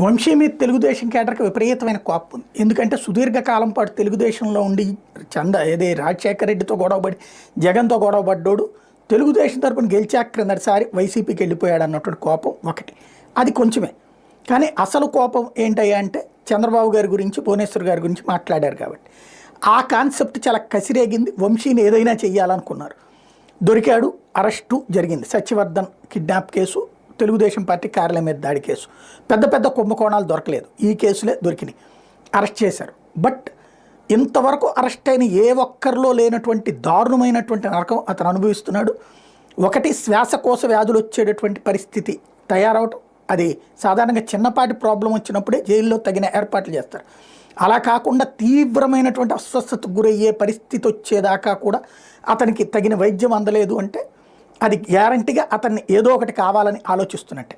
వంశీ మీద తెలుగుదేశం కేటర్కి విపరీతమైన కోపం. ఉంది ఎందుకంటే సుదీర్ఘకాలం పాటు తెలుగుదేశంలో ఉండి చంద ఏదే రాజశేఖర రెడ్డితో గొడవపడి జగన్తో గొడవపడ్డాడు తెలుగుదేశం తరపున గెలిచాక క్రిందటిసారి వైసీపీకి వెళ్ళిపోయాడు అన్నటువంటి కోపం ఒకటి. అది కొంచెమే. కానీ అసలు కోపం ఏంటయ్యా అంటే చంద్రబాబు గారి గురించి భువనేశ్వర్ గారి గురించి మాట్లాడారు కాబట్టి. ఆ కాన్సెప్ట్ చాలా కసిరేగింది. వంశీని ఏదైనా చేయాలనుకున్నారు దొరికాడు అరెస్టు జరిగింది. Satyavardhan kidnap case. Telugu Desam party కార్యాలయం మీద దాడి కేసు. పెద్ద పెద్ద కుంభకోణాలు దొరకలేదు. ఈ కేసులే దొరికినాయి. అరెస్ట్ చేశారు. బట్ ఇంతవరకు అరెస్ట్ అయిన ఏ ఒక్కరిలో లేనటువంటి దారుణమైనటువంటి నరకం అతను అనుభవిస్తున్నాడు. ఒకటి శ్వాసకోశ వ్యాధులు వచ్చేటటువంటి పరిస్థితి తయారవటం. అది సాధారణంగా చిన్నపాటి ప్రాబ్లం వచ్చినప్పుడే జైల్లో తగిన ఏర్పాట్లు చేస్తారు. అలా కాకుండా తీవ్రమైనటువంటి అస్వస్థతకు గురయ్యే పరిస్థితి వచ్చేదాకా కూడా అతనికి తగిన వైద్యం అందలేదు అంటే అది గ్యారంటీగా అతన్ని ఏదో ఒకటి కావాలని ఆలోచిస్తున్నట్టే.